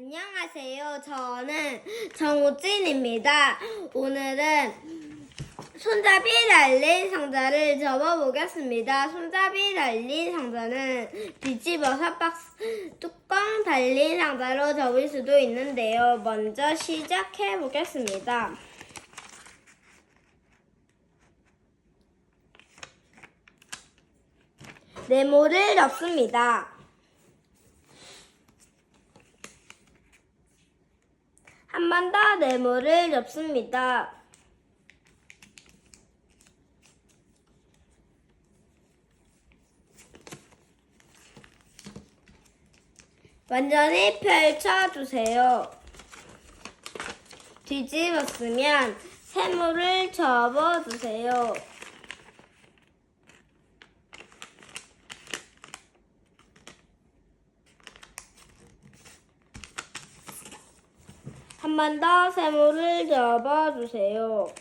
안녕하세요. 저는 정우진입니다. 오늘은 손잡이 달린 상자를 접어보겠습니다. 손잡이 달린 상자는 뒤집어서 박스 뚜껑 달린 상자로 접을 수도 있는데요. 먼저 시작해 보겠습니다. 네모를 접습니다. 한 번 더 네모를 접습니다. 완전히 펼쳐주세요. 뒤집었으면 세모를 접어주세요. 한번더 세모를 접어주세요.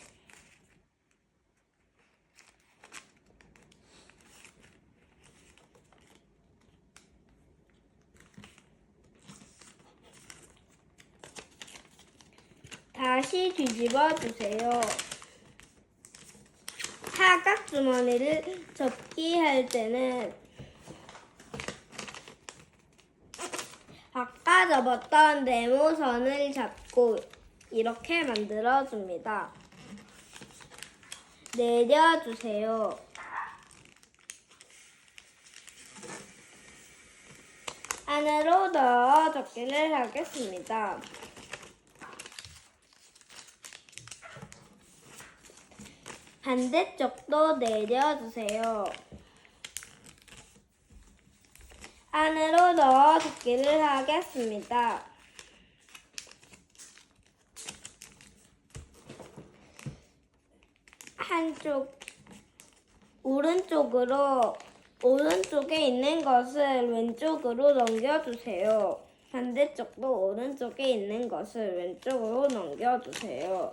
다시 뒤집어 주세요. 사각 주머니를 접기 할 때는 아까 접었던 네모선을 잡고 이렇게 만들어 줍니다. 내려주세요. 안으로 넣어 접기를 하겠습니다. 반대쪽도 내려주세요. 안으로 넣어 접기를 하겠습니다. 한쪽 오른쪽으로 오른쪽에 있는 것을 왼쪽으로 넘겨주세요. 반대쪽도 오른쪽에 있는 것을 왼쪽으로 넘겨주세요.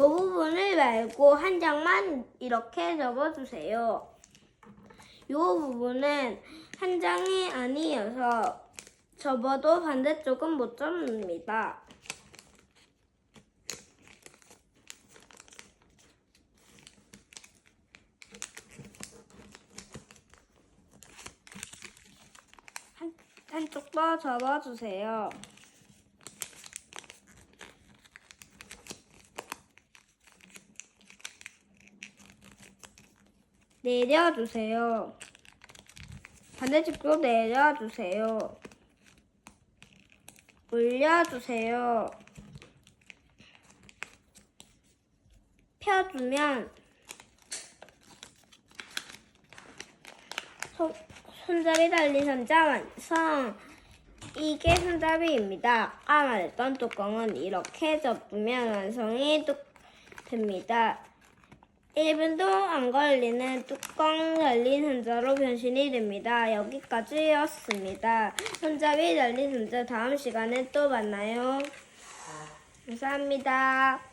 이 부분을 말고 한 장만 이렇게 접어주세요. 이 부분은 한 장이 아니어서 접어도 반대쪽은 못 접습니다. 한, 한쪽 더 접어주세요. 내려주세요. 반대쪽도 내려주세요. 올려주세요. 펴주면 손, 손잡이 달린 선자 완성. 이게 손잡이입니다. 아까 말했던 뚜껑은 이렇게 접으면 완성이 뚝 됩니다. 1분도 안 걸리는 뚜껑 달린 손자로 변신이 됩니다. 여기까지였습니다. 손잡이 달린 손자 다음 시간에 또 만나요. 감사합니다.